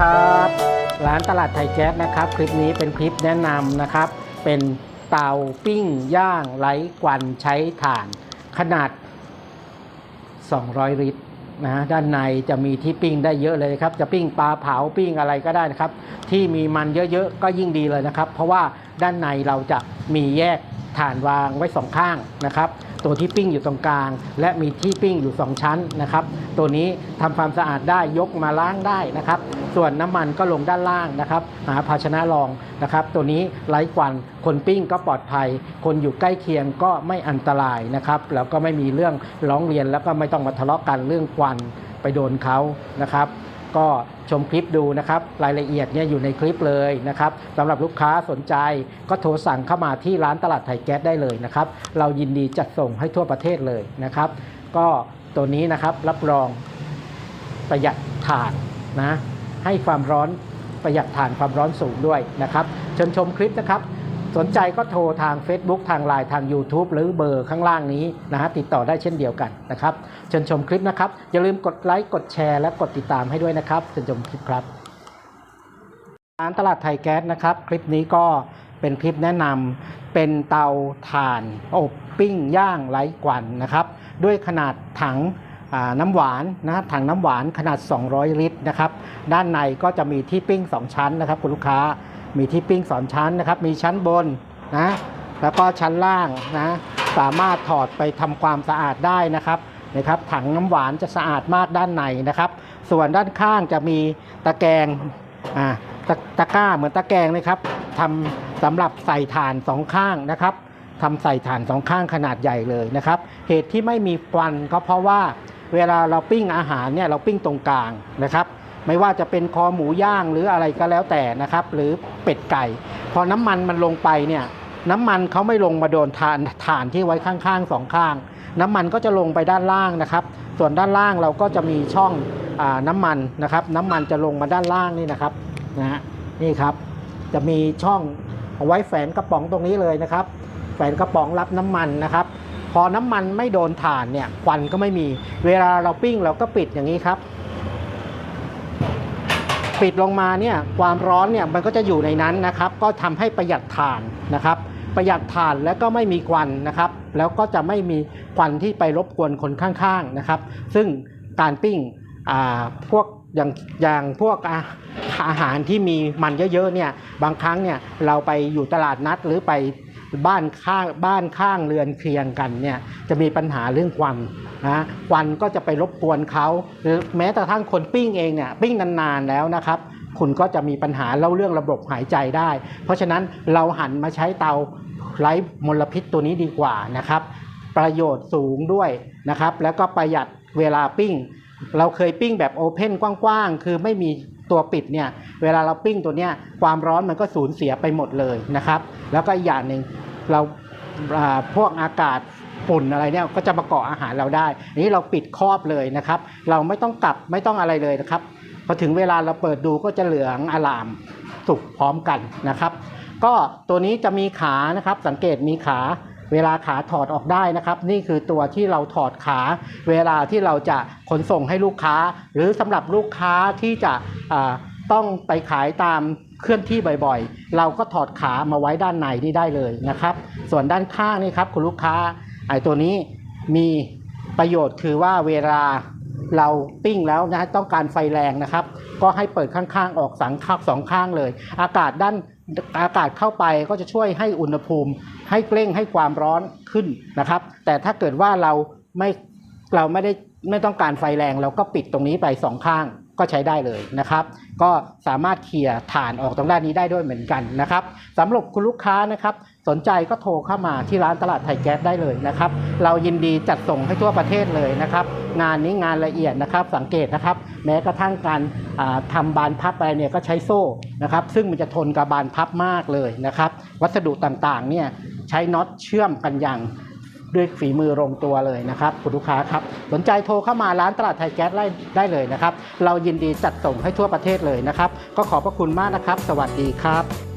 ครับ ร้านตลาดไทยแก๊สนะครับ คลิปนี้เป็นคลิปแนะนำนะครับ เป็นเตาปิ้งย่างไร้ควันใช้ถ่าน ขนาด 200 ลิตรนะฮะด้านในจะมีที่ปิ้งได้เยอะเลยครับ จะปิ้งปลาเผาปิ้งอะไรก็ได้นะครับ ที่มีมันเยอะๆก็ยิ่งดีเลยนะครับ เพราะว่าด้านในเราจะมีแยกถ่านวางไว้สองข้างนะครับ ตัวที่ปิ้งอยู่ตรงกลาง และมีที่ปิ้งอยู่ 2 ชั้นนะครับ ตัวนี้ทำความสะอาดได้ยกมาล้างได้นะครับ ส่วนน้ำมันก็ลงด้านล่างนะครับ หาภาชนะรองนะครับ ตัวนี้ไร้ควันคนปิ้งก็ปลอดภัย คนอยู่ใกล้เคียงก็ไม่อันตรายนะครับ แล้วก็ไม่มีเรื่องร้องเรียนแล้วก็ไม่ต้องมาทะเลาะกันเรื่องควันไปโดนเขานะครับ ก็ชมคลิปดูนะครับ รายละเอียดเนี่ยอยู่ในคลิปเลยนะครับสำหรับลูกค้าสนใจก็โทรสั่งเข้ามาที่ร้านตลาดไทยแก๊สได้เลยนะครับ เรายินดีจัดส่งให้ทั่วประเทศเลยนะครับ ก็ตัวนี้นะครับรับรองประหยัดถ่านนะให้ความร้อนประหยัดถ่านความร้อนสูงด้วยนะครับเชิญชมคลิปนะครับ สนใจก็โทรทาง Facebook ทางไลน์ทาง YouTube หรือเบอร์ข้างล่างนี้นะฮะติดต่อได้เช่นเดียวกันนะครับเชิญชมคลิปนะครับ อย่าลืมกดไลค์กดแชร์และกดติดตามให้ด้วยนะครับเชิญชมคลิปครับร้านตลาดไทยแก๊สนะครับ คลิปนี้ก็เป็นคลิปแนะนำเป็นเตาถ่านอบปิ้งย่างไร้ควันนะครับ ด้วยขนาดถังน้ำหวานนะถังน้ำหวานขนาด 200 ลิตรนะครับ ด้านในก็จะมีที่ปิ้ง 2 ชั้นนะครับ คุณลูกค้า มีที่ปิ้งสองชั้นนะครับ มีชั้นบนนะแล้วก็ชั้นล่างนะสามารถถอดไปทำความสะอาดได้นะครับนะครับ ถังน้ำหวานจะสะอาดมากด้านในนะครับ ส่วนด้านข้างจะมีตะแกรงอ่าตะตะกร้าเหมือนตะแกรงนะครับทำสำหรับใส่ถ่านสองข้างนะครับทำใส่ถ่านสองข้างขนาดใหญ่เลยนะครับ เหตุที่ไม่มีควันก็เพราะว่าเวลาเราปิ้งอาหารเนี่ยเราปิ้งตรงกลางนะครับ ไม่ว่าจะเป็นคอหมูย่างหรืออะไรก็แล้วแต่นะครับ หรือเป็ดไก่ พอน้ำมันมันลงไปเนี่ยน้ำมันเขาไม่ลงมาโดนฐานฐานที่ไว้ข้างๆสองข้าง น้ำมันก็จะลงไปด้านล่างนะครับ ส่วนด้านล่างเราก็จะมีช่องอน้ำมันนะครับ น้ำมันจะลงมาด้านล่างนี่นะครับนะฮะนี่ครับ จะมีช่องเอาไว้แฝนกระป๋องตรงนี้เลยนะครับ แฝนกระป๋องรับน้ำมันนะครับ พอน้ำมันไม่โดนถ่านเนี่ยควันก็ไม่มี เวลาเราปิ้งเราก็ปิดอย่างนี้ครับ ปิดลงมาเนี่ยความร้อนเนี่ยมันก็จะอยู่ในนั้นนะครับ ก็ทำให้ประหยัดถ่านนะครับ ประหยัดถ่านแล้วก็ไม่มีควันนะครับ แล้วก็จะไม่มีควันที่ไปรบกวนคนข้างๆนะครับ ซึ่งการปิ้งอ่าพวกอย่างอย่างพวกอาอาหารที่มีมันเยอะๆเนี่ยบางครั้งเนี่ยเราไปอยู่ตลาดนัดหรือไป บ้านข้างบ้านข้างเรือนเคียงกันเนี่ยจะมีปัญหาเรื่องควันนะควันก็จะไปรบกวนเขาหรือแม้แต่ทั้งคนปิ้งเองเนี่ยปิ้งนานๆแล้วนะครับ คุณก็จะมีปัญหาเล่าเรื่องระบบหายใจได้ เพราะฉะนั้นเราหันมาใช้เตาไร้มลพิษตัวนี้ดีกว่านะครับ ประโยชน์สูงด้วยนะครับ แล้วก็ประหยัดเวลาปิ้ง เราเคยปิ้งแบบโอเพนกว้างๆ คือไม่มี ตัวปิดเนี่ยเวลาเราปิ้งตัวเนี้ยความร้อนมันก็สูญเสียไปหมดเลยนะครับ แล้วก็อีกอย่างหนึ่งเราพวกอากาศฝุ่นอะไรเนี่ยก็จะมาเกาะอาหารเราได้อันนี้เราปิดครอบเลยนะครับ เราไม่ต้องกลับไม่ต้องอะไรเลยนะครับพอถึงเวลาเราเปิดดูก็จะเหลืองอลามสุกพร้อมกันนะครับ ก็ตัวนี้จะมีขานะครับสังเกตมีขา เวลาขาถอดออกได้นะครับ นี่คือตัวที่เราถอดขา เวลาที่เราจะขนส่งให้ลูกค้า หรือสำหรับลูกค้าที่จะต้องไปขายตามเคลื่อนที่บ่อยๆ เราก็ถอดขามาไว้ด้านในนี่ได้เลยนะครับ ส่วนด้านข้างนี่ครับคุณลูกค้าไอ้ตัวนี้มีประโยชน์คือว่าเวลา เราปิ้งแล้วนะต้องการไฟแรงนะครับ ก็ให้เปิดข้างๆ ออกสังข้างสองข้างเลย อากาศด้านอากาศเข้าไปก็จะช่วยให้อุณหภูมิ ให้เร่งให้ความร้อนขึ้นนะครับ แต่ถ้าเกิดว่าเราไม่เราไม่ได้ไม่ต้องการไฟแรง เราก็ปิดตรงนี้ไปสองข้าง ก็ใช้ได้เลยนะครับ ก็สามารถเคลียร์ถ่านออกตรงด้านนี้ได้ด้วยเหมือนกันนะครับสำหรับคุณลูกค้านะครับ สนใจก็โทรเข้ามาที่ร้านตลาดไทยแก๊สได้เลยนะครับ เรายินดีจัดส่งให้ทั่วประเทศเลยนะครับ งานนี้งานละเอียดนะครับ สังเกตนะครับ แม้กระทั่งการอ่าทำบานพับอะไรเนี่ยก็ใช้โซ่นะครับ ซึ่งมันจะทนกับบานพับมากเลยนะครับ วัสดุต่างๆเนี่ยใช้น็อตเชื่อมกันอย่าง ด้วยฝีมือลงตัวเลยนะครับคุณลูกค้าครับสนใจโทรเข้ามาร้านตลาดไทยแก๊สได้ได้เลยนะครับ เรายินดีจัดส่งให้ทั่วประเทศเลยนะครับ ก็ขอบพระคุณมากนะครับ สวัสดีครับ